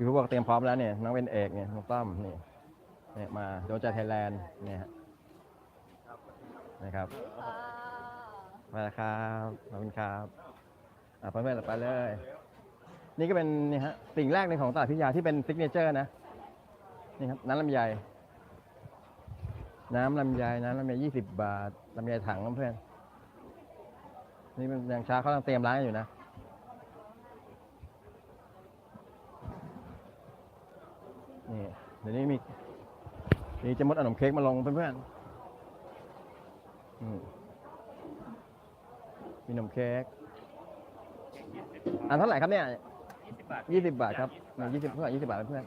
คือผู้บอกเตรียมพร้อมแล้วเนี่ยน้องเป็นเอกเนี่ยน้องต้อมนี่เนี่ยมาโดนใจไทยแลนด์เนี่ยฮะนะครับมาแล้วครับขอบคุณครับอะเพื่อนๆไปเลย นี่ก็เป็นนี่ฮะสิ่งแรกในของตลาดพิทยาที่เป็นซิกเนเจอร์นะนี่ครับน้ำลำไยน้ำลำไยน้ำลำไยยี่สิบบาทลำไยถังเพื่อนนี่มันยังช้าเขากำลังเตรียมร้านอยู่นะ นี่เดี๋ยวนี้มีนี่จะมดขนมเค้กมาลงเพื่อนๆอืมมีขนมเค้กอันเท่าไหร่ครับเนี่ย20บาทยี่สิบบาทครับยี่สิบเพื่อนยี่สิบบาทเพื่อน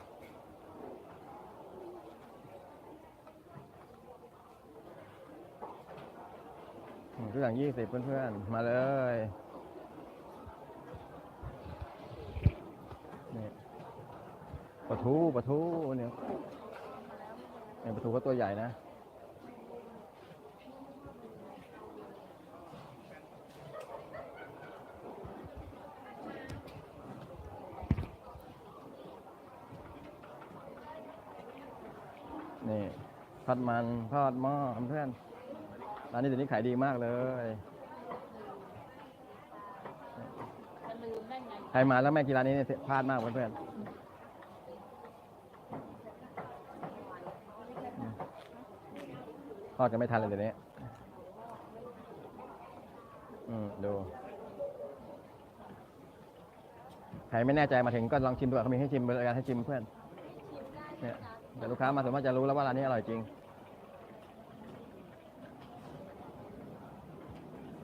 อืมทุกอย่างยี่สิบเพื่อนๆ มาเลยนี่ปลา ทูปลาทูเนี่ยเนี่ยปลาทูก็ตัวใหญ่นะนี่ทอดมันทอดหม้อเพื่อนร้านนี้เดี๋ยวนี้ขายดีมากเลยจะลืมได้ไงใครมาแล้วไม่กินร้านนี้เนี่ยพลาดมากเพื่อน ทอดกันไม่ทันเลยเดี๋ยวนี้ อืมดู ใครไม่แน่ใจมาถึงก็ลองชิมดูเขามีให้ชิมบริการให้ชิมเพื่อน เนี่ยแต่ลูกค้ามาส่วนมากจะรู้แล้วว่าร้านนี้อร่อยจริง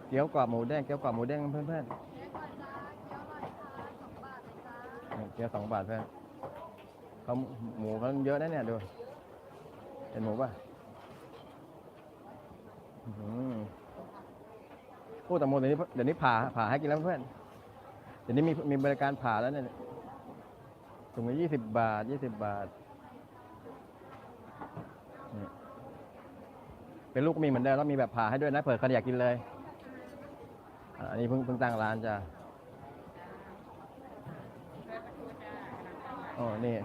เกี๊ยวกรอบหมูแดง เกี๊ยวกรอบหมูแดงเพื่อนๆเนี่ยเกี๊ยวสองบาทเพื่อนเขาหมูเขาเยอะนะเนี่ยดู เห็นหมูป่ะ อื้แต่หมูเดี๋ยวนี้เดี๋ยวนี้ผ่าผ่าให้กินแล้วเพื่อน เดี๋ยวนี้มีมีบริการผ่าแล้วเนี่ยถุงละยี่สิบบาทยี่สิบบาท เป็นลูกมีเหมือนเดิมแล้วมีแบบผ่าให้ด้วยนะเผื่อใครอยากกินเลย อันนี้เพิ่งเพิ่งตั้งร้านจ้ะโอ้นี่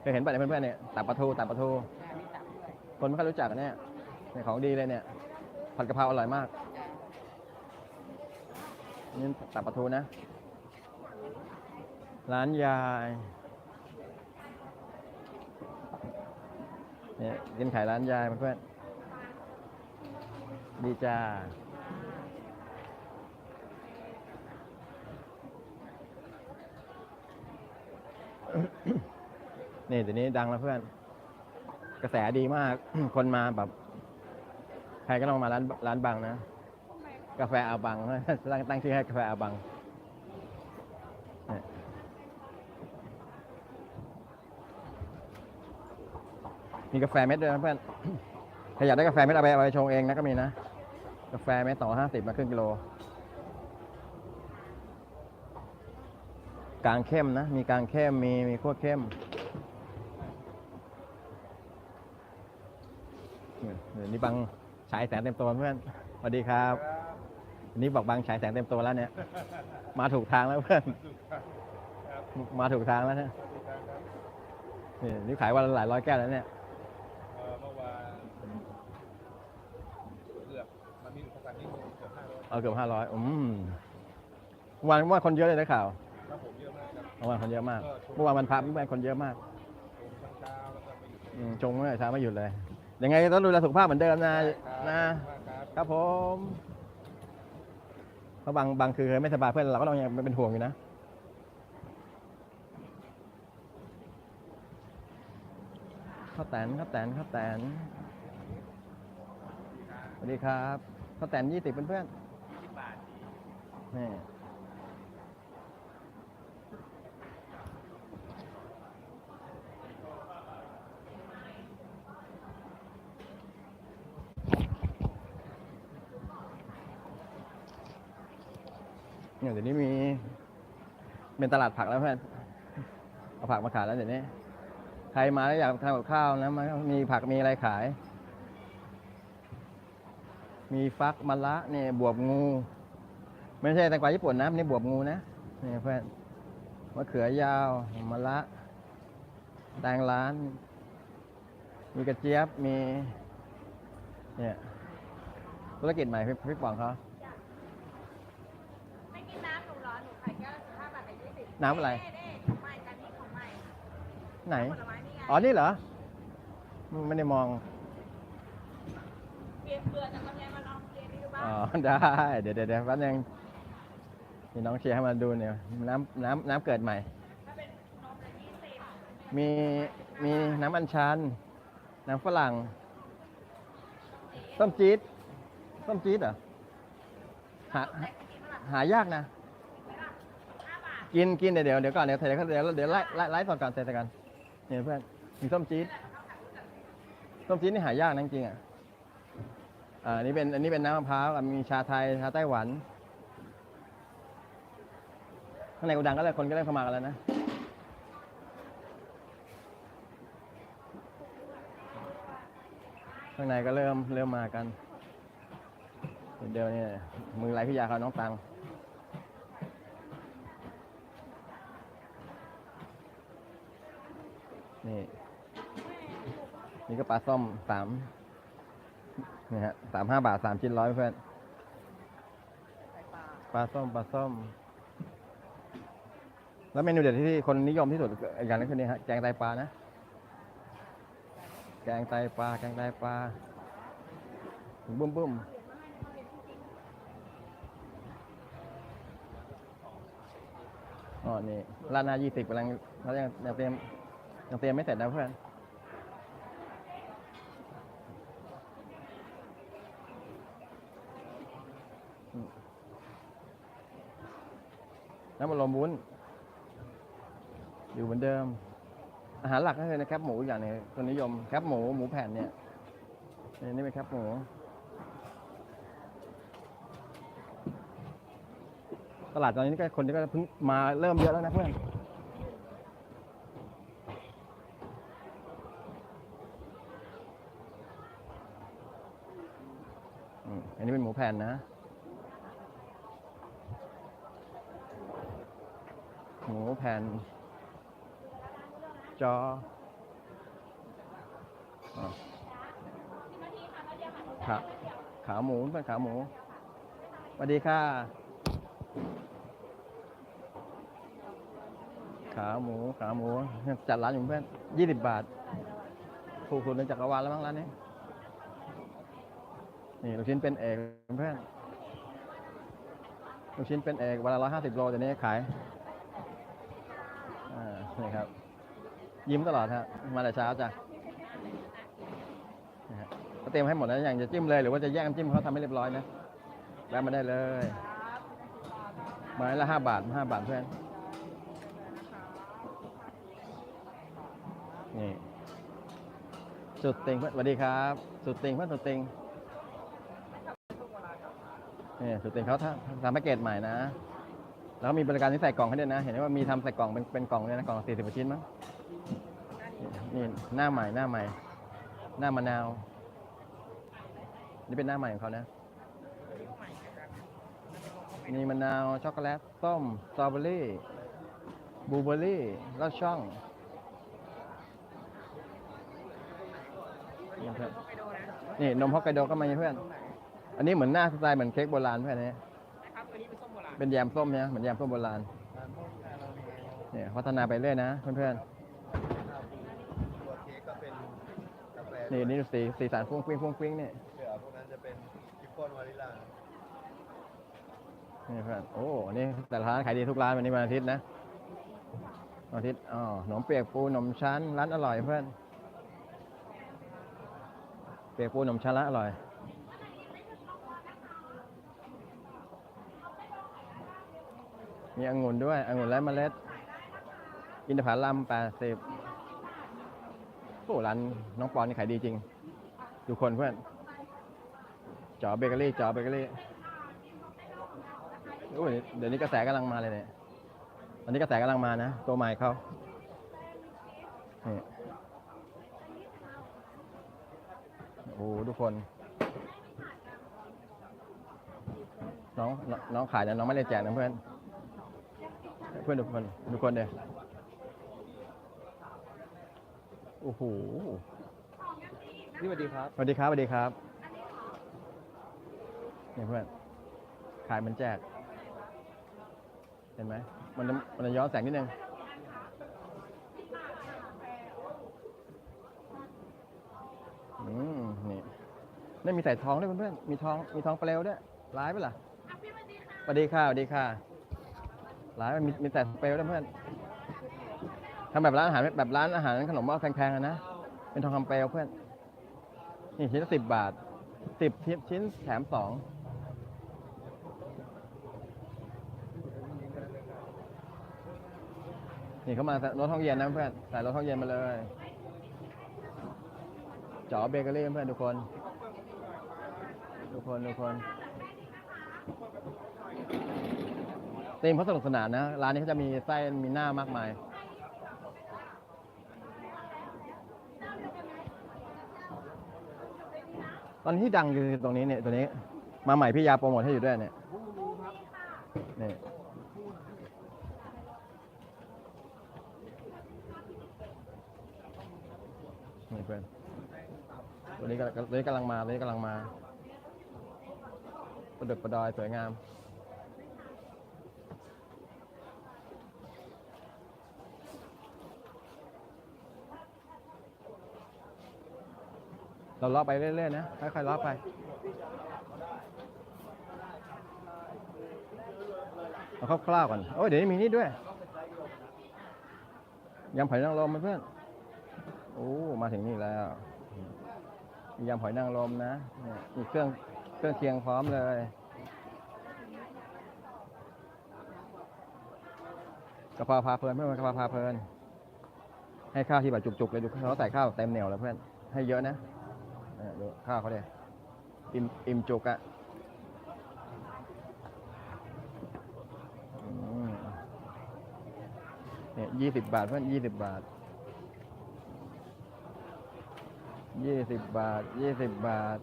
เคยเห็นป่ะเนี่ยเพื่อนๆเนี่ยตับปลาทูตับปลาทูคนไม่ค่อยรู้จักอันเนี่ยเนี่ยของดีเลยเนี่ย ผัดกะเพราอร่อยมากนี่ตับปลาทูนะ ร้านยายเนี่ยกินไข่ร้านยายเพื่อนดีจ้านี่เดี๋ยวนี้ดังแล้วเพื่อน กระแสดีมาก คนมาแบบ รก็ต้องมาร้านร้านบังนะ กาแฟอาบังตั้งตั้งชื่อให้กาแฟอาบังมีกาแฟเม็ดด้วยนะเพื่อนถ้าอยากได้กาแฟเม็ดเอาไปเอาไปชงเองนะก็มีนะ กาแฟเม็ดต่อห้าสิบมาครึ่งกิโล กลางเข้มนะ มีกลางเข้ม มีมีขั้วเข้มเนี่ยเดี๋ยวนี้บัง ฉายแสงเต็มตัวเพื่อนสวัสดีครับอันนี้บอกบังฉายแสงเต็มตัวแล้วเนี่ย มาถูกทางแล้วเพื่อน มาถูกทางแล้วเนี่ยนี่นี่ขายวันละหลายร้อยแก้วแล้วเนี่ยเอ่อเมื่อวานเกือบมันมีอุปสรรคนิดนึงเกือบห้าร้อยเอาเกือบห้าร้อยอืมวันเมื่อวานคนเยอะเลยนะข่าวครับผมเยอะมากครับเมื่อวานคนเยอะมาก เมื่อวานวันพระเมื่อวานคนเยอะมากผมทั้งเช้าแล้วก็ไปอยู่อืมจงเมื่อเช้าไม่หยุดเลย ยังไงต้องดูแลสุขภาพเหมือนเดิมนะนะครับครับผมเพราะบางบางคือไม่สบายเพื่อนเราก็ต้องยังเป็นห่วงอยู่นะข้าวแตนข้าวแตนข้าวแตนสวัสดีครับข้าวแตนยี่สิบเพื่อนที่บาทๆนี่ เนี่ยเดี๋ยวนี้มี เป็นตลาดผักแล้วเพื่อนเอาผักมาขายแล้วเดี๋ยวนี้ ใครมาแล้วอยากทำกับข้าวนะมันมีผักมีอะไรขาย มีฟักมะละเนี่ยบวบงู ไม่ใช่แตงกวาญี่ปุ่นนะนี่บวบงูนะนี่เพื่อนมะเขือยาวมะละแตงร้าน มีกระเจี๊ยบมีเนี่ยธุรกิจใหม่พี่พี่ป๋องเขา ไม่กินน้ำหนูเหรอหนูขายแก้วละสิบห้าบาทกับยี่สิบ น้ำอะไรเน่ๆของใหม่กันนี่ของใหม่ไหนผลไม้นี่ไงอ๋อ นี่เหรอ ไม่ได้มองเปลี่ยนเปลือกจากลำไยมาลองเปลี่ยนดูบ้างอ๋อ ได้เดี๋ยวเดี๋ยวเดี๋ยวแป๊บนึงนี่น้องเชียร์ให้มาดูเนี่ยน้ำน้ำน้ำเกิดใหม่ถ้าเป็นนมละยี่สิบมีมีน้ำอัญชัน น้ำฝรั่ง ส้มจี๊ด ส้มจี๊ดเหรอ หาหาหายากนะห้าบาท กินกินเดี๋ยวเดี๋ยวเดี๋ยวก่อนเดี๋ยวเดี๋ยวเดี๋ยวเดี๋ยวไล่ไล่ไล่สดก่อนเสร็จกันเนี่ยเพื่อนมีส้มจี๊ดส้มจี๊ดนี่หายากนะจริงอะอ่าอันนี้เป็นอันนี้เป็นน้ำมะพร้าวมีชาไทยชาไต้หวันข้างในโกดังก็เลยคนก็เริ่มเข้ามากันแล้วนะข้างในก็เริ่มเริ่มมากันเดี๋ยวนี่มือไรพี่ยาเขาน้องตัง นี่นี่ก็ปลาส้มสามนี่ฮะสามห้าบาทสามชิ้นร้อยเพื่อนปลาส้มปลาส้ม แล้วเมนูเด็ดที่คนนิยมที่สุดอีกอย่างนึงคือนี่ฮะแกงไตปลานะ แกงไตปลาแกงไตปลาบุ้มบุ้มอ๋อนี่ร้านหน้ายี่สิบกำลังเขายังยังเตรียม ยังเตรียมไม่เสร็จนะเพื่อนน้ำมันลมวุ้น อยู่เหมือนเดิม อาหารหลักก็คือนะแคบหมูอย่างนึงคนนิยมแคบหมูหมูแผ่นเนี่ยนี่เป็นแคบหมูตลาดตอนนี้ก็คนก็เพิ่งมาเริ่มเยอะแล้วนะเพื่อน อื หมูแผ่นนะ หมูแผ่น จออะขาขาหมูเป็นขาหมูสวัสดีค่ะ ขาหมูขาหมู จัดร้านอยู่เพื่อนยี่สิบบาทถูกสุดในจักรวาลแล้วมั้งร้านนี้ นี่ลูกชิ้นเป็นเอกเพื่อนลูกชิ้นเป็นเอกวันละร้อยห้าสิบโลแต่นี้ขายอ่านี่ครับ ยิ้มตลอดฮะมาแต่เช้าจ้ะนะฮะก็เตรียมให้หมดแล้วอย่างจะจิ้มเลยหรือว่าจะแยกน้ำจิ้มเขาทำให้เรียบร้อยนะแวมาได้เลยไม้ละห้าบาทห้าบาทเพื่อนนี่สุดติงเพื่อนสวัสดีครับ สุดติงเพื่อนสุดติง นี่สุดติงเขาทำทำแพ็กเกจใหม่นะ แล้วมีบริการที่ใส่กล่องให้ด้วยนะ เห็นไหมว่ามีทำใส่กล่องเป็นเป็นกล่องเลยนะกล่องสี่สิบชิ้นมั้งนี่หน้าใหม่หน้าใหม่ หน้ามะนาว นี่เป็นหน้าใหม่ของเขานะมีมะนาวช็อกโกแลตส้มสตรอเบอรี่บลูเบอรี่ลอดช่องนี่นนี่นมฮอกไกโดก็มาเพื่อน อันนี้เหมือนหน้าสไตล์เหมือนเค้กโบราณเพื่อนเนี่ยนะครับตัวนี้เป็นส้มโบราณเป็นแยมส้มเนี่ยเหมือนแยมส้มโบราณเนี่ยพัฒนาไปเรื่อยนะเพื่อนตัวเค้กก็เป็นกาแฟๆนี่นี่ดูสีสีสันฟุ้งฟิ้งฟุ้งฟิ้งนี่เสือพวกนั้นจะเป็นชิฟฟ่อนวานิลลานี่เพื่อนโอ้อันนี่แต่ละร้านขายดีทุกร้านวันนี้วันอาทิตย์นะวันอาทิตย์อ๋อขนมเปียกปูขนมชั้นร้านอร่อยเพื่อนเปียกปูขนมชั้นร้านอร่อย มีองุ่นด้วยองุ่นไร้เมล็ด อินทผลัมแปดสิบโอ้ร้านน้องปอนนี่ขายดีจริง ดูคนเพื่อนจอเบเกอรี่จอเบเกอรี่โอ้ยเดี๋ยวนี้กระแสกำลังมาเลยเนี่ยตอนนี้กระแสกำลังมานะ ตัวใหม่เขานี่โอ้ทุกคนน้องน้องน้องขายนะน้องไม่ได้แจกนะเพื่อน เพื่อนทุกคนทุกคนเดียโอ้โหนี่สวัสดีครับสวัสดีครับสวัสดีครับนี่เพื่อนขายเหมันแจก เห็นไหมมันจะมันจะย้อนแสงนิดนึงอืมนี่นี่มีใส่ทองด้วยเพื่อนๆมีทองมีทองเปลวด้วยร้ายไปะล่ะสวัสดีค่ะสวัสดีค่ะ ร้ายมีมีใส่เปลด้วยเพื่อนทำแบบร้านอาหารแบบร้านอาหารขนมหม้อแพงๆอะนะ เป็นทองคำเปลวเพื่อน นี่ชิ้นละสิบบาทสิบชิ้นแถมสองนี่เขามารถห้องเย็นนะเพื่อนใส่รถห้องเย็นมาเลยจ๋อเบเกอรี่เพื่อนทุกคน ทุกคนทุกคน เตีมเขาะสนุกสนานนะ ร้านนี้เขาจะมีไส้มีหน้ามากมาย ตอนนี้ที่ดังคือตรงนี้เนี่ยตัวนี้ มาใหม่พี่ยาโปรโมทให้อยู่ด้วยเนี่ยนี่นี่เพื่อนตัวนี้กำลังตัวนี้กำลังมาตัวนี้กำลังมา ประดึกประดอยสวยงาม เราเลาะไปเรื่อยๆนะ ค่อยๆเลาะไป เอาคร่าวๆก่อน โอ้ยเดี๋ยวนี้มีนี่ด้วยยำหอยนางรมเพื่อน โอ้ มาถึงนี่แล้วยำหอยนางรมนะมีเครื่องเครื่องเคียงพร้อมเลยกระเพราพาเพลินเพื่อนกระเพราพาเพลิน ให้ข้าวที่แบบจุกๆเลยดูเขาใส่ข้าวเต็มเหนียวเลยเพื่อน ให้เยอะนะ เนี่ยดูข้าวเขาเนี่ยอิ่มอิ่มจุกอะเนี่ยยี่สิบบาทเพื่อนยี่สิบบาทยี่สิบบาทยี่สิบบาท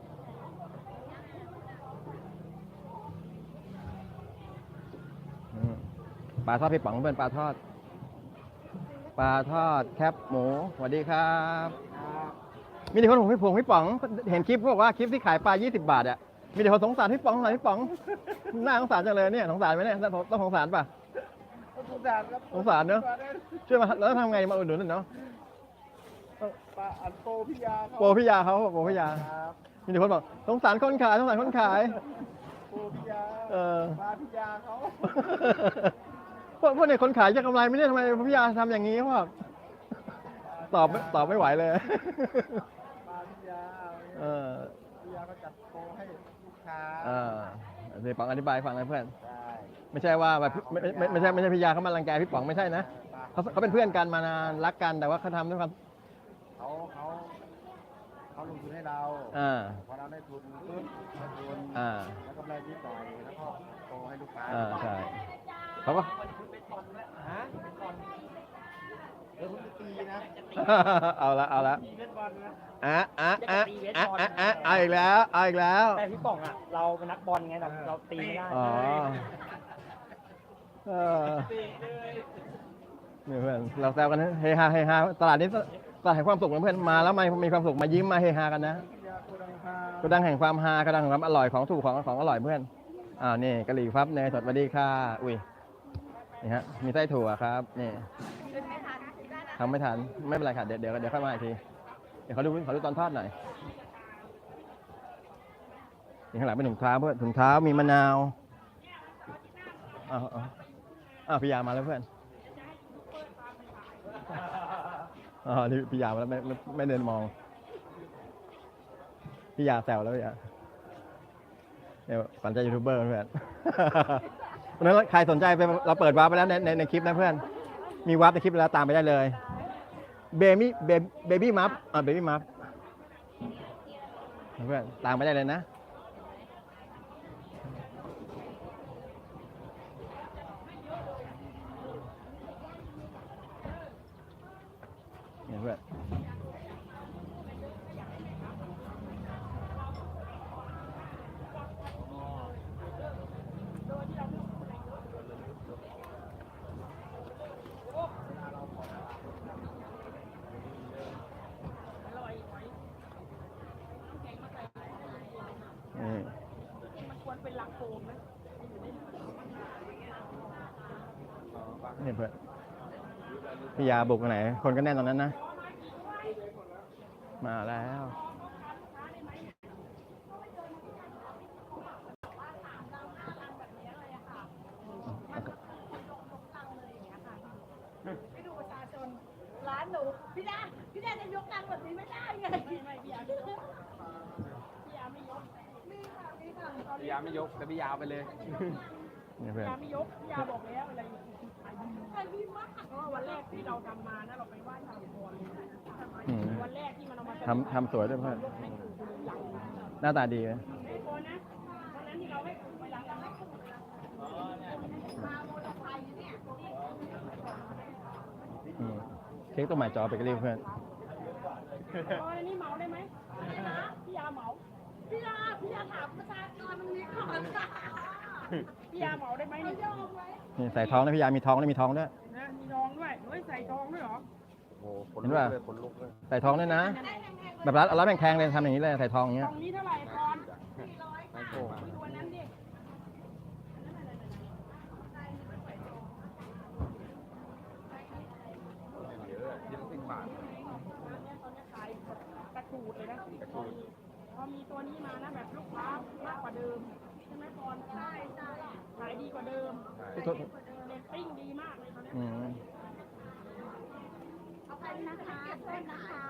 ปลาทอดพี่ป๋องเพื่อนปลาทอด ปลาทอดแคบหมูสวัสดีครับ มีแต่คนห่วงพี่ผงพี่ป๋อง เห็นคลิปเขาบอกว่าคลิปที่ขายปลา 20 บาทอะ มีแต่คนสงสารพี่ป๋องหน่อยพี่ป๋อง น่าสงสารจังเลยเนี่ยสงสารไหมเนี่ยต้องต้องสงสารป่ะสงสารครับสงสารเนอะช่วยมาแล้วทำไงมาอุดหนุนหน่อยเนาะปลาอันโปพิยาเขาโปรพี่ยาเขาโปรพี่ยาครับมีแต่คนบอกสงสารคนขายสงสารคนขายโปพิยาเออปลาพิยาเขาพวกพวกเนี่ยคนขายจะกำไรไหมเนี่ยทำไมพี่ยาทำอย่างนี้วะตอบไม่ตอบไม่ไหวเลยปลาพิยา เออพิยาก็จัดโปรให้ลูกค้าเออเดี๋ยวป๋องอธิบายให้ฟังหนะเพื่อนใช่ไม่ใช่ว่าแบบไม่ไม่ไม่ไม่ใช่ไม่ใช่พี่ยาเขามารังแกพี่ป๋องไม่ใช่นะปลาเขาเขาเป็นเพื่อนกันมานานรักกันแต่ว่าเขาทำด้วยความ เขาเขาเขาลงทุนให้เราอ่าพอเราได้ทุนปุ๊บได้ทุนอ่า แล้วกำไรนิดหน่อยแล้วก็โปรให้ลูกค้าอ่าใช่เขาก็ ฮะ เป็นบอลเดี๋ยวผมจะตีนะเอาละเอาละตีเล่นบอลนะ อะอะอะอะอะอะเอาอีกแล้วเอาอีกแล้ว แต่พี่ป๋องอะ เราเป็นนักบอลไงแต่เราตีไม่ได้อ๋อเออนี่เพื่อนเราแซวกันนะเฮฮาเฮฮาตลาดนี้ตลาดแห่งความสุขนะเพื่อนมาแล้วมามีความสุขมายิ้มมาเฮฮากันนะพิยาโกดังพากระดังแห่งความฮากระดังแห่งความอร่อยของถูกของของอร่อยเพื่อนอ่านี่กะหรี่ฟับเนยสดสวัสดีค่ะ อุ้ยนี่ฮะมีไส้ถั่วครับนี่ ทำไม่ทันไม่เป็นไรค่ะเดี๋ยวเดี๋ยวเดี๋ยวค่อยมาอีกทีเดี๋ยวเขาดูขอดูตอนทอดหน่อยนี่ข้างหลังเป็นถุงเท้าเพื่อนถุงเท้ามีมะนาวอ้าวอ้าวพี่ยามาแล้วเพื่อนอ๋อนี่พี่ยามาแล้วไม่ไม่เดินมองพี่ยาแซวแล้วพี่ยาเนี่ยฝันใจยูทูบเบอร์เพื่อนเพราะนั้นใครสนใจไปเราเปิดวาร์ปไปแล้วในในในคลิปนะเพื่อน มีวาร์ปในคลิปแล้วตามไปได้เลยเบบี้เบบี้มัฟอ่าเบบี้มัฟเพื่อนตามไปได้เลยนะเนี่ยเพื่อน นี่เพื่อนพี่ ยาบุกไหน คนก็แน่นตรงนั้นนะ มาแล้วไปดูประชาชนร้านหนูพี่ดาพี่ดาจะยกตังค์แบบนี้ไม่ได้ไงไม่ไม่พี่ยาพี่ยาไม่ยกมีค่ะมีค่ะตอนพี่ยาไม่ยกแต่พี่ยาเอาไปเลยนี่เพื่อนยาไม่ยกยาบอกแล้วอะไรขายดีขายดีมากเพราะว่าวันแรกที่เราทำมานะเราไปไหว้ทำก่อนเลยอืมวันแรกที่มันเอามาทำทำสวยด้วยเพื่อนยกให้ปู่ดูหลังหน้าตาดีไหมไม่พอนะวันนั้นที่เราให้ปู่ไปหลังเราให้ปู่อืมเค้กตัวใหม่จอไปก็รีบเพื่อนอ๋ออันนี้เหมาได้ไหมพี่ยาเหมาพี่ยาพี่ยาถามประชาชนตรงนี้ก่อนค่ะ พี่ยาเหมาได้ไหมนี่ยอมไหมนี่ใส่ท้องนะพี่ยามีท้องด้วยมีท้องด้วย นะมีทองด้วยเฮ้ยใส่ทองด้วยเหรอโอ้โหเห็นป่ะขนลุกเลยใส่ท้องด้วยนะ แบบร้านร้านแพงๆเลยทำอย่างนี้เลยใส่ทองอย่างทเงี้อยงนี้เท่าไหร่ก่อนไม่โกงดูอันนั้นดิเยอะยี่สิบบาทตอนนี้ขายกระจูดเลยนะกระจูดพอมีตัวนี้มานะแบบลูกค้ามากกว่าเดิมใช่ไหม ก่อนใช่ใช่ขายดีกว่าเดิมตัวเรตติ้งดีมากเลยตอนนี้อืมเอาไปนะคะโทษนะคะ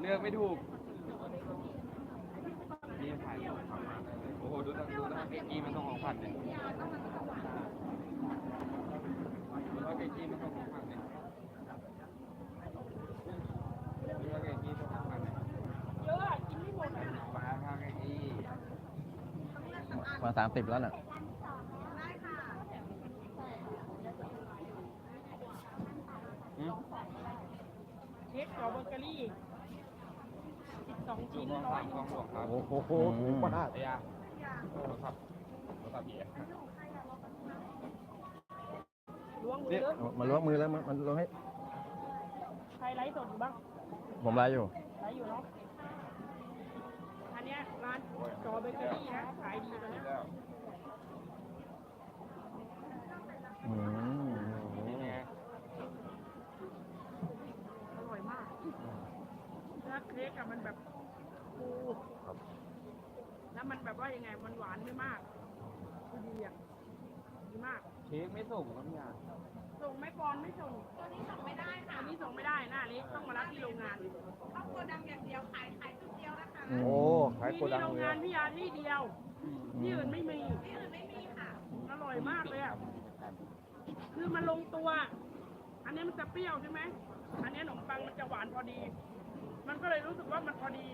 เลือกไม่ถูกนี่ถ่ายโอ้โห ดูตั้งดูตั้งเกกี้มันต้องของผัดเนี่ยดูว่าเกกี้มันต้องของผัดเนี่ยดูว่าเกกี้ต้องของผัดเนี่ย เยอะอะกินไม่หมดอะ ปลาข้าวเกกี้ มาสามสิบแล้วน่ะหืมเค้กสตรอเบอร์เกอรี่สิบสองดูชิ้นน้องร้อสายมกองบวกครับโอ้โหกว่าหน้าเดียโทรศัพท์โทรศัพท์เบียร์ล้วงมือเลยมาล้วงมือแล้วมันมันล้วงให้ ใครไลฟ์สดอยู่บ้าง ผมไลฟ์อยู่ ไลฟ์อยู่เนาะอันเนี้ยร้านสตรอเบอร์เกอรี่นะขายดีตอนเนี้ยแล้วอืมนี่ไงอร่อยมากแล้วเค้กอะมันแบบฟูแล้วมันแบบว่ายังไงมันหวานไม่มากดีอะดีมาก เค้กไม่ส่งครับพี่ยา ส่งไม่ปอนไม่ส่งตัวนี้ส่งไม่ได้ค่ะอันนี้ส่งไม่ได้หน้านี้ต้องมารับที่โรงงานครอบครัวดังอย่างเดียวขายขายจุดเดียวนะคะอืมโอ้ขายมีโกที่ดังโรงเลยงานพี่ยาที่เดียวที่อื่นไม่มีที่อื่นไม่มีค่ะอร่อยมากเลยอะคือมันลงตัว อันนี้มันจะเปรี้ยวใช่ไหมอันนี้ขนมปังมันจะหวานพอดี มันก็เลยรู้สึกว่ามันพอดี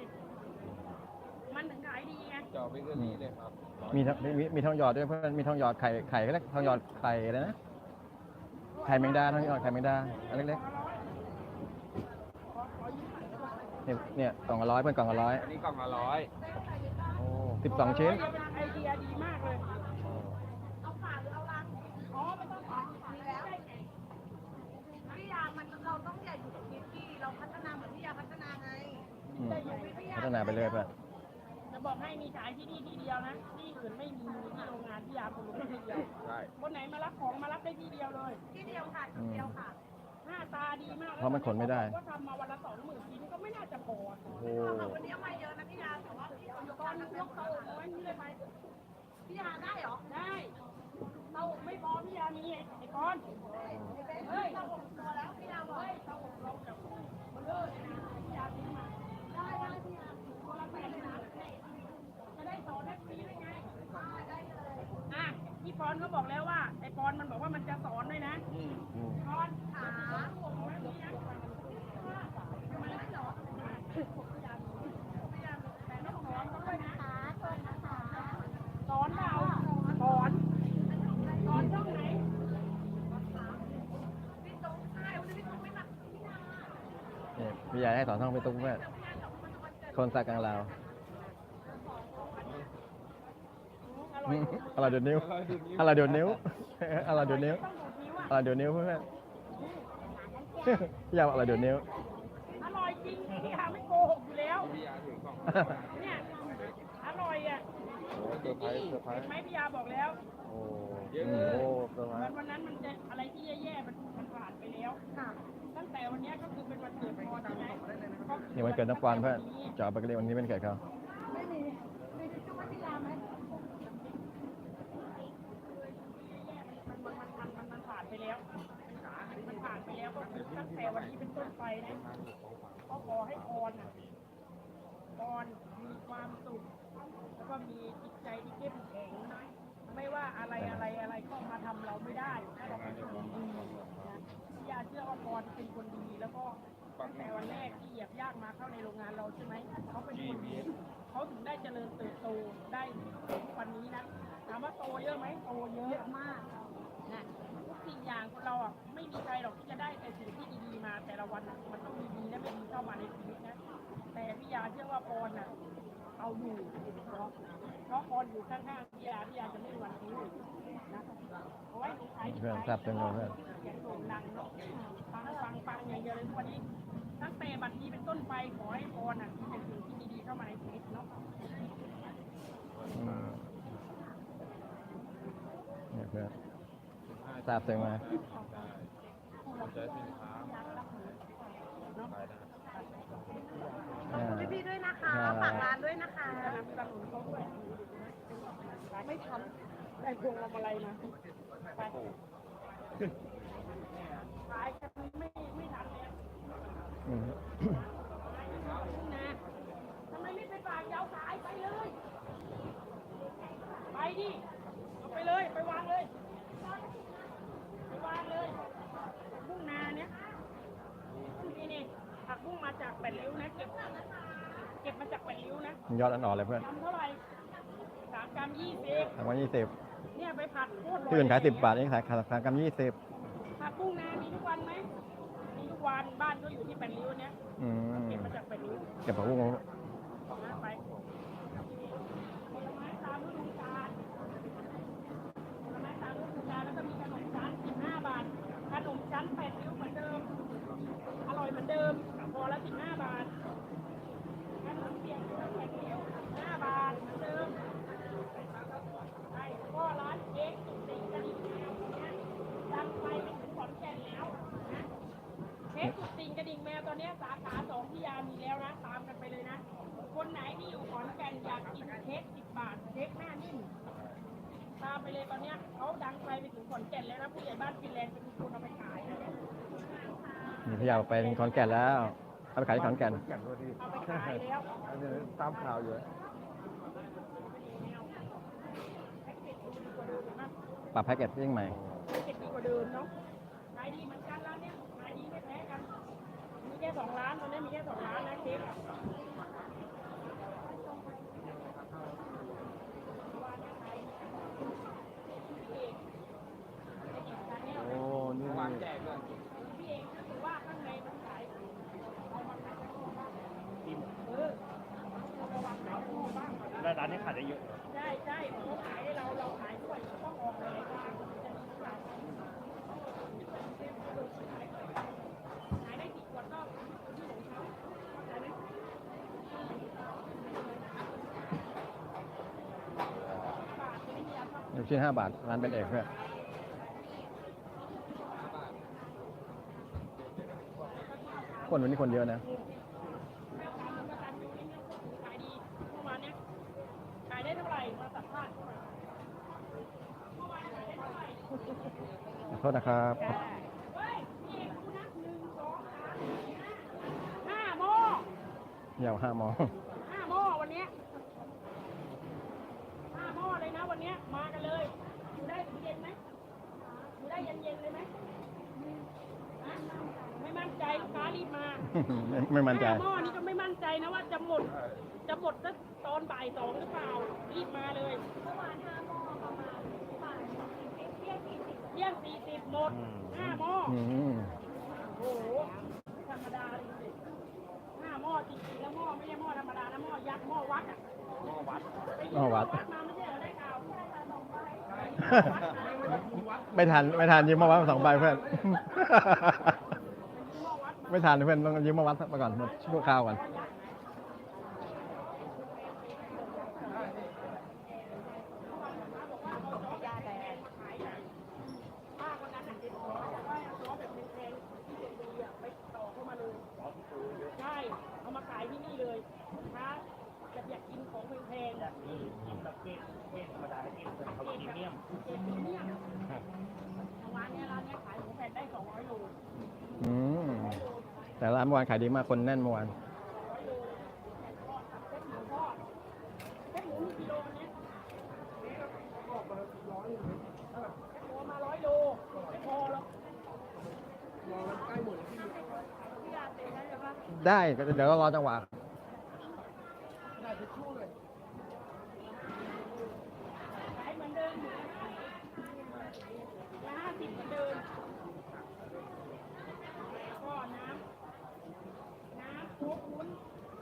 มันถึงขายดีไงจอไปเรื่องนี้เลยครับมีทั้งมีมีทองหยอดด้วยเพื่อนมีทองหยอดไข่ไข่ก็เล็กทองหยอดไข่อะไรนะ ไข่แมงดาทองหยอดไข่แมงดาอันเล็กๆเนี่ยเนี่ยกล่องละร้อยเพื่อนกล่องละร้อยอันนี้กล่องละร้อยโอ้สิบสองชิ้นเป็นไอเดียดีมากเลยเอาฝาหรือเอาลังอ๋อไม่ต้องขายมีแล้วพี่ยามันเราต้องอย่าอยู่กับคิดที่เราพัฒนาเหมือนพี่ยาพัฒนาไงอืมพัฒนาไปเรื่อยเพื่อนจะ บอกให้มีขายที่นี่ที่เดียวนะ ที่อื่นไม่มีมีที่โรงงานที่ยาคนรู้ที่เดียว ใช่คนไหนมารับของมารับได้ที่เดียวเลย ที่เดียวค่ะที่เดียวค่ะ หน้าตาดีมากเพราะมันขนไม่ได้ ก็ทำมาวันละสองหมื่นชิ้นก็ไม่น่าจะพอโอ้วันนี้เอามาเยอะนะพี่ยาแต่ว่าพี่ยายกตอนยกเตาอบไว้นี่เลยไปพี่ยาได้เหรอ ได้เตาอบไม่พอพี่ยามีไอ้ก้อนเฮ้ยเราบอกตัวแล้วพี่ยาบอกเตาอบเราแบบมันเลิศนะพี่ยาซื้อมา ได้ได้พี่ยา คนละแปดนะจะได้สอนให้ฟรีได้ไง ได้เลย อะพี่ป อนก็บอกแล้วว่า ไอ้ปอนมันบอกว่ามันจะสอนด้วยนะอืมอืมปอนขาต้องสอนเขาด้วยนะขาต้นนะคะสอนเราสอนสอนช่องไหนพี่ตรงใช่วันนี้พี่ตรงไม่มาพี่ยานี่พี่ยให้สอนท่องไปตุ้งเพื่อคนสักกลางลาว อร่อยอะไรเดี๋ยวนิ้วอะไรเดี๋ยวนิ้วอะไรเดี๋ยวนิ้วต้องดูดนิ้วอะอะไรเดี๋ยวนิ้วเพื่อนอพี่ยาบอกอะไรเดี๋ยวนิ้วอร่อยจริงพี่ยาไม่โกหกอยู่แล้วเนี่ยอร่อยอะเซอร์ไพรส์เซอร์ไพรเห็นส์ไหมพี่ยาบอกแล้วโอ้โหเซอร์ไพรวันส์วันนั้นมันจะอะไรที่แย่ๆมันมันผ่านไปแล้วค่ะตั้งแต่วันเนี้ยก็คือเป็นวันเกิดพรใช่ไหมก็คือนี่วันเกิดน้องปอนเพื่อนจะเอาไปเรียกวันนี้เป็นเกิดเขา ไม่มีมีทิชชู่ให้พี่ยาไหม มันมันมันมันมันผ่านไป แล้วมันผ่านไปแล้วก็คือตั้งแต่วันนี้เป็นต้นไปนะก็ขอให้พรน่ะพรมีความสุขแล้วก็มีจิตใจที่เข้มแข็งไม่ว่าอะไรอะไรอะไรก็มาทำเราไม่ได้ถ้าเราเป็นคนดีนะพี่ยาเชื่อว่าพรเป็นคนดีแล้วก็ตั้งแต่วันแรกที่เหยียบย่างมาเข้าในโรงงานเราใช่ไหมเขาเป็นคนดีเขาถึงได้เจริญเติบโตได้ถึงทุกวันนี้นะถามว่าโตเยอะไหมโตเยอะมากนะทุก สิ่งอย่างคนเราอะไม่มีใครหรอกที่จะได้แต่สิ่งที่ดีๆมาแต่ละวันน่ะมันต้องมีดีและไม่ดีเข้ามาในชีวิตนะ แต่พี่ยาเชื่อว่าพรน่ะเอาอยู่เนาะเพราะพรอยู่ข้างๆพี่ยาพี่ยาจะไม่มีวันทิ้งนะเอาไว้หนูขายเพื่อนทราบเต็มเรื่อนอย่าโด่งดังเนาะฟังฟังฟังอย่างเดียวเลยทุกวันนี้ตั้งแต่บัดนี้เป็นต้นไปขอให้พรน่ะมีแต่สิ่งที่ดีๆเข้ามาในชีวิตเนาะอืมเนี่ยเพื่ ทราบเต็มมาใช้สินค้าขายได้อ่าพี่ๆด้วยนะคะน่ารักฝากร้านด้วยนะคะสนับสนุนเขาด้วยไม่ทำได้พวงมาลัยมาไปขายกันไม่ไม่ทันแล้วอืมนะทำไมไม่ไปฝากยาวขายไปเลย ไปดิ เอาไปเลย ไปวางเลย ไปวางเลยบุ้งนาเนี่ยนี่นี่ผักบุ้งมาจาก แปดริ้วนะเก็บเก็บมาจากแปดริ้วนะยอดอ่อนๆเลยเพื่อนกรัมเท่าไหร่สามกรัมยี่สิบทางวันยี่สิบเนี่ยไปผัดโคตรร่ที่อื่นขายสิบบาทเองขายขายขายกำยี่สิบผักบุ้งนามีทุกวันไหมมีทุกวันบ้านก็อยู่ที่แปดริ้วเนี่ยอืมเก็บมาจากแปดริ้วเก็บผักบุ้ง นะไปผลไม้ตามฤดูกาลผลไม้ตามฤดูกาลแล้วก็มีขนมชั้น15 บาท ขนมชั้น8ริ้วเหมือนเดิม อร่อยเหมือนเดิมพอละ15 บาท ขนมเปียก8ริ้ว5บาทเหมือนเดิมใช่ก็ร้านเค้กสุดติ่งกระดิ่งแมวเนี่ยดังไปเป็นถึงขอนแก่นแล้วนะ เค้กสุดติ่งกระดิ่งแมวต อนเนี้ยสาขาสองที่ยามีแล้วนะ ตามกันไปเลยนะ คนไหนที่อยู่ขอนแก่นอยากกินเค้กสิบบาทเค้กหน้านิ่มตามไปเลยตอนเนี้ยเขาดังไกลไปถึงขอนแก่นแล้วนะผู้ใหญ่บ้านฟินแลนด์เป็นคนเอาไปขายนะนี่พี่ยาวไปขอนแก่นแล้วเอาไปขายที่ขอนแก่นแก่นด้วยที่เอาไปขายแล้วอันนี้ตามข่าวอยู่แพ็กเกจดีกว่าเดิมนะปรับแพ็กเกจยิ่งใหม่แพ็กเกจดีกว่าเดิมเนาะขายดีเหมือนกันร้านเนี้ยขายดีไม่แพ้กัน มีแค่สองร้านตอนนี้มีแค่สองร้านนะเค้กอะโอ้นี่นี่พี่เองก็คือว่าข้างในมันขายเอามาขายข้างนอกบ้างเออเราระวังขายข้างนอกบ้างแล้วร้านนี้ขายได้เยอะเหรอ ใช่ใช่เขาขายให้เราเราขายด้วยต้องออกรายการจะดีกว่าขายได้กี่ขวดก็ที่ของเขาเข้าใจไหม อยู่ที่ห้าบาทร้านเป็นเอกเพื่อนคนวันนี้คนเยอะนะขายดีเมื่อวานเนี้ยขายได้เท่าไว่าจะหมด จะหมดสักตอนบ่ายสองหรือเปล่า รีบมาเลยเมื่อวานห้าหม้อประมาณบ่ายเที่ยงสี่สิบเที่ยงสี่สิบหมดห้าหม้ออืมโอ้โหไม่ธรรมดาเลยสิห้าหม้อจริงๆแล้วหม้อไม่ใช่หม้อธรรมดานะหม้อยักษ์หม้อวัดอะหม้อวัดไปยืนหม้อวัดมาไม่ใช่เหรอได้ข่าวไม่ทันไม่ทันยิงมาว่าสองใบเพื่อนไม่ทันเพื่อนต้องยืมมาวัดมาก่อนหมดชั่วคราวก่อน ป้าคนนั้นน่ะเขาบอกว่าล้อแบบแพงๆที่เจ็ดปีอะไปต่อเข้ามาเลยใช่เอามาขายที่นี่เลยลูกค้าจะอยากกินของแพงๆอะ แบบเกรดเกรดธรรมดาเกรดเขาพรีเมียม เจ็ดปีเนี่ยร้านเนี้ยร้านเนี้ยขายหมูแผ่นได้สองร้อยโล อืม แต่ร้านเมื่อวานขายดีมากคนแน่นเมื่อวานได้เดี๋ยวก็รอจังหวะส้นหมูทอดเส้นหมูมีกิโลเนี่ยเส้นหมูมาร้อยโลไม่พอหรอก ได้ก็เดี๋ยวเรารอจังหวะ ขายเหมือนเดิมอยู่ละห้าสิบเหมือนเดิมแล้วก็น้ำ น้ำโค้กวุ้น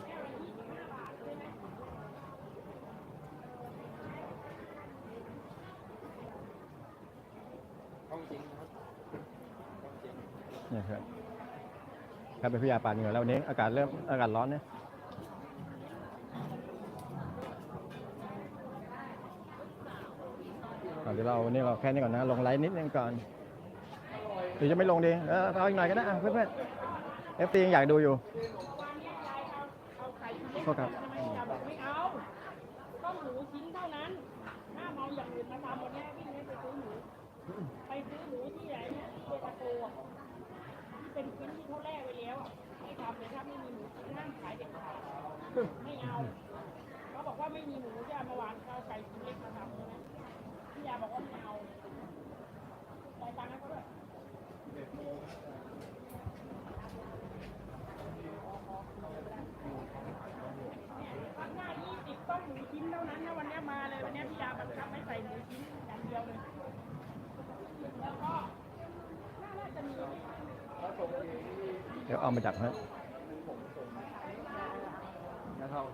แก้วละยี่สิบห้าบาทใช่ไหม เนี่ยครับครับเป็นพิยาปาดเหงื่อแล้ววันนี้อากาศเริ่มอากาศร้อนเนี่ยอะเดี๋ยวเราวันนี้เราแค่นี้ก่อนนะ ลงไลน์นิดนึงก่อนหรือจะไม่ลงดีเออเอาอีกหน่อยก็ได้อะเพื่อนๆเอฟซียังอยากดูอยู่วันนี้ยายเอาเอาไข่ชิ้นเล็กโทษครับ ใช่ไหมยายบอกไม่เอา ต้องหมูชิ้นเท่านั้นห้ามเอาอย่างอื่นมาทำวันนี้วิ่งให้ไปซื้อหมู ไปซื้อหมูที่ไหนเนี่ยที่เบตาโกอะที่เป็นชิ้นที่เขาแล่ไว้แล้วอะไม่ทำเลยถ้าไม่มีหมูชิ้นห้ามขายเด็ดขาดไม่เอา เขาบอกว่าไม่มีหมูจะเอามาวางเอาไก่ชิ้นเล็กมาทำใช่ไหมพี่ยาบอกว่าไม่เอาจ่ายตังค์ให้เขาด้วย ข้างหน้า20ต้องหมูชิ้นเท่านั้นนะวันนี้มาเลยวันนี้พี่ยาบังคับให้ใส่หมูชิ้นอย่างเดียวเลย แล้วก็น่าจะมี เดี๋ยวเอามาจากฮะนะครับ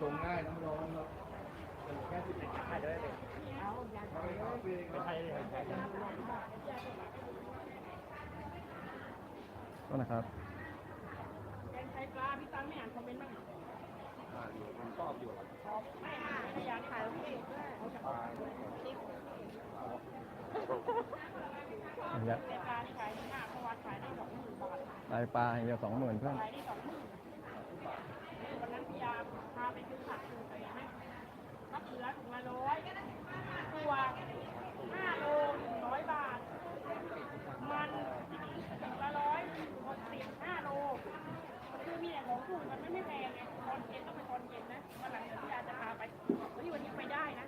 ตรงง่ายน้ำร้อนครับแค่สิบขายได้เลยไม่ใช่เลยก็นะครับแกงไทยปลาพี่ตังไม่อ่านคอมเมนต์บ้างหรออ่าอยู่ผมชอบอยู่ครับไม่อ่านไม่อยากขายพี่เอาจากปลาอย่างเงี้ย มื่นบาทลายปลาอย่างเดียวสองหมื่นเพื่อนขายได้สองหมื่นวันนั้นพี่ยาพาไปซื้อผักคือไปไหมมะเขือถุงละร้อยตัวห้าโลหนึ่งร้อยบาท มันถุงละร้อยหกสิบห้าโลคือมีแต่ของถูกมันไม่ไม่แพงไงตอนเย็นต้องไปตอนเย็นนะวันหลังพี่ยาจะพาไปเฮ้ยวันนี้ไปได้นะ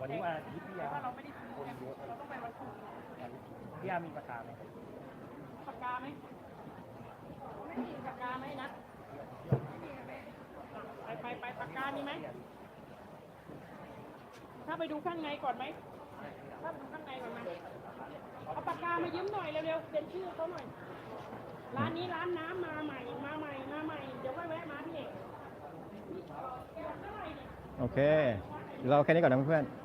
วันนี้วันอาทิตย์พี่แต่ยาว่าเราไม่ได้ซื้อไงเราต้องไปวันศุกร์พี่ยามีประกาศไหมปากกาไหมไม่มีปาไหมนะไปไปไปปากกามีไหม ถ้าไปดูข้างในก่อนไหม ถ้าไปดูข้างในก่อนไหมเอาปากกามายืมหน่อยเร็วๆเซ็นชื่อเขาหน่อย ร้านนี้ร้านน้ำมาใหม่ มาใหม่ มาใหม่ เดี๋ยวแวะมาพี่เอกโอเค เราแค่นี้ก่อนนะเพื่อนๆ